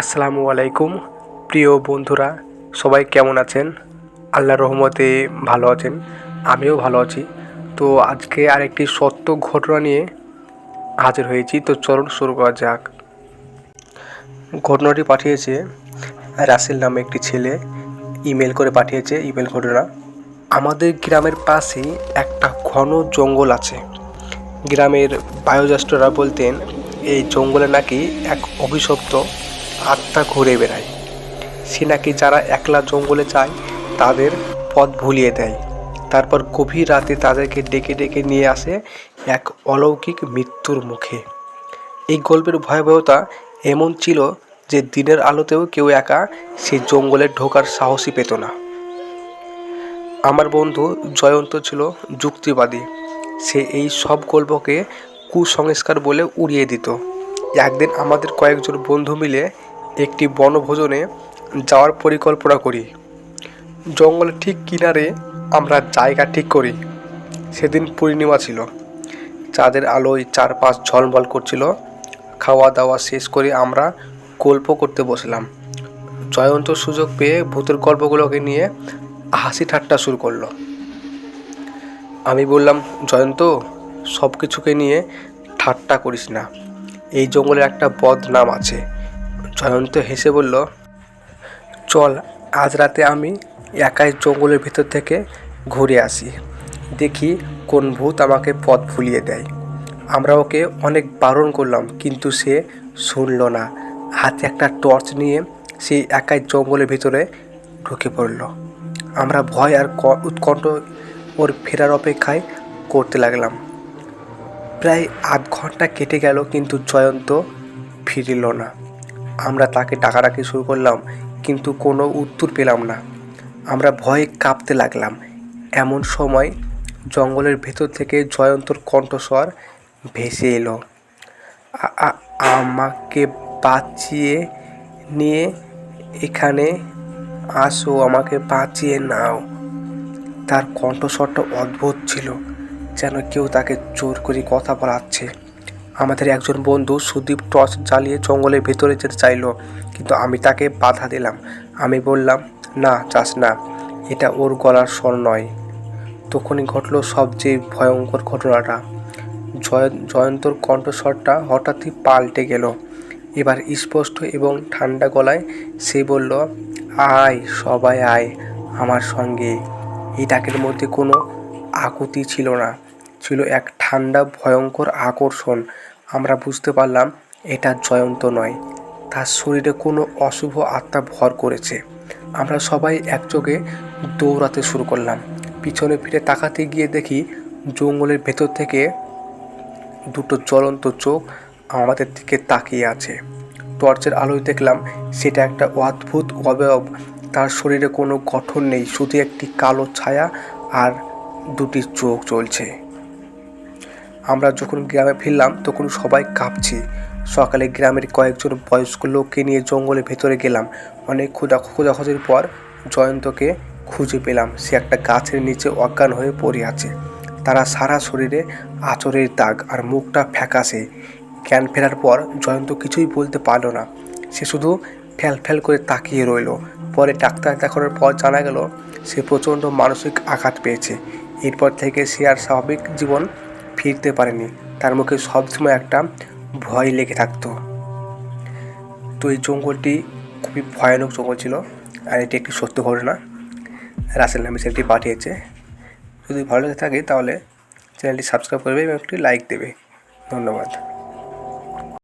আসসালামু আলাইকুম। প্রিয় বন্ধুরা, সবাই কেমন আছেন? আল্লাহ রহমতে ভালো আছেন, আমিও ভালো আছি। তো আজকে আরেকটি সত্য ঘটনা নিয়ে হাজির হয়েছি। তো চলুন শুরু করা যাক। ঘটনাটি পাঠিয়েছে রাসেল নামে একটি ছেলে। ইমেল করে পাঠিয়েছে, ইমেল ঘটনা আমাদের গ্রামের পাশেই একটা ঘন জঙ্গল আছে। গ্রামের বায়োজ্যেষ্ঠরা বলতেন, এই জঙ্গলে নাকি এক অভিশপ্ত আত্মা ঘুরে বেড়ায়। সে নাকি যারা একলা জঙ্গলে যায়, তাদের পথ ভুলিয়ে দেয়। তারপর গভীর রাতে তাদেরকে ডেকে ডেকে নিয়ে আসে এক অলৌকিক মৃত্যুর মুখে। এই গল্পের ভয়াবহতা এমন ছিল যে দিনের আলোতেও কেউ একা সেই জঙ্গলে ঢোকার সাহসই পেত না। আমার বন্ধু জয়ন্ত ছিল যুক্তিবাদী। সে এই সব গল্পকে কুসংস্কার বলে উড়িয়ে দিত। একদিন আমাদের কয়েকজন বন্ধু মিলে একটি বনভোজনে যাওয়ার পরিকল্পনা করি। জঙ্গলের ঠিক কিনারে আমরা জায়গা ঠিক করি। সেদিন পূর্ণিমা ছিল। চাঁদের আলোয় চারপাশ ঝলমল করছিল। খাওয়া দাওয়া শেষ করে আমরা গল্প করতে বসলাম। জয়ন্ত সুযোগ পেয়ে ভূতের গল্পগুলোকে নিয়ে হাসি ঠাট্টা শুরু করল। আমি বললাম, জয়ন্ত সব কিছুকে নিয়ে ঠাট্টা করিস না। এই জঙ্গলে একটা বদ নাম আছে। জয়ন্ত হেসে বলল, চল, আজ রাতে আমি একাই জঙ্গলের ভিতর থেকে ঘুরে আসি। দেখি কোন ভূত আমাকে পথ ভুলিয়ে দেয়। আমরা ওকে অনেক বারণ করলাম, কিন্তু সে শুনল না। হাতে একটা টর্চ নিয়ে সে একাই জঙ্গলের ভিতরে ঢুকে পড়ল। আমরা ভয় আর উৎকণ্ঠ ওর ফেরার অপেক্ষায় করতে লাগলাম। প্রায় আধ ঘণ্টা কেটে গেল কিন্তু জয়ন্ত ফিরিল না। আমরা তাকে ডাকাডাকি শুরু করলাম কিন্তু কোনো উত্তর পেলাম না। আমরা ভয়ে কাঁপতে লাগলাম। এমন সময় জঙ্গলের ভেতর থেকে জয়ন্তর কণ্ঠস্বর ভেসে এলো। আমাকে বাঁচিয়ে নিয়ে এখানে আসো, আমাকে বাঁচিয়ে নাও। তার কণ্ঠস্বরটা অদ্ভুত ছিল। যেন কেউ তাকে জোর করে কথা বলাচ্ছে। আমাদের একজন বন্ধু সুদীপ টর্চ জ্বালিয়ে জঙ্গলের ভেতরে যেতে চাইলো, কিন্তু আমি তাকে বাধা দিলাম। আমি বললাম, না, চাস না, এটা ওর গলার স্বর নয়। তখনই ঘটলো সবচেয়ে ভয়ঙ্কর ঘটনাটা। জয়, জয়ন্তর কণ্ঠস্বরটা হঠাৎই পাল্টে গেল। এবার স্পষ্ট এবং ঠান্ডা গলায় সে বলল, আয়, সবাই আয় আমার সঙ্গে। এই ডাকের মধ্যে কোনো আকুতি ছিল না। ছিল এক ঠান্ডা, ভয়ঙ্কর আকর্ষণ। আমরা বুঝতে পারলাম, এটা জয়ন্ত নয়। তার শরীরে কোনো অশুভ আত্মা ভর করেছে। আমরা সবাই একযোগে দৌড়াতে শুরু করলাম। পিছনে ফিরে তাকাতে গিয়ে দেখি, জঙ্গলের ভেতর থেকে দুটো জ্বলন্ত চোখ আমাদের দিকে তাকিয়ে আছে। টর্চের আলোয় দেখলাম, সেটা একটা অদ্ভুত অবয়ব। তার শরীরে কোনো গঠন নেই, শুধু একটি কালো ছায়া আর দুটি চোখ চলছে আমরা যখন গ্রামে ফিরলাম, তখন সবাই কাঁপছি। সকালে গ্রামের কয়েকজন বয়স্ক লোককে নিয়ে জঙ্গলের ভেতরে গেলাম। অনেক খোঁজা খোঁজাখুঁজির পর জয়ন্তকে খুঁজে পেলাম। সে একটা গাছের নিচে অজ্ঞান হয়ে পড়ে আছে। তারা সারা শরীরে আচরের দাগ আর মুখটা ফ্যাকাশে। জ্ঞান ফেরার পর জয়ন্ত কিছুই বলতে পারল না। সে শুধু ফ্যাল ফ্যাল করে তাকিয়ে রইল। পরে ডাক্তার দেখানোর পর জানা গেল, সে প্রচণ্ড মানসিক আঘাত পেয়েছে। এরপর থেকে সে আর স্বাভাবিক জীবন ফিরতে পারেনি। তার মুখে সবসময় একটা ভয় লেগে থাকতো। তো এই জঙ্গলটি খুবই ভয়ানক জঙ্গল ছিল, আর এটি একটি সত্য ঘটনা। রাসেল নামে ছেলেটি পাঠিয়েছে। যদি ভালো লেগে থাকে তাহলে চ্যানেলটি সাবস্ক্রাইব করবে এবং একটি লাইক দেবে। ধন্যবাদ।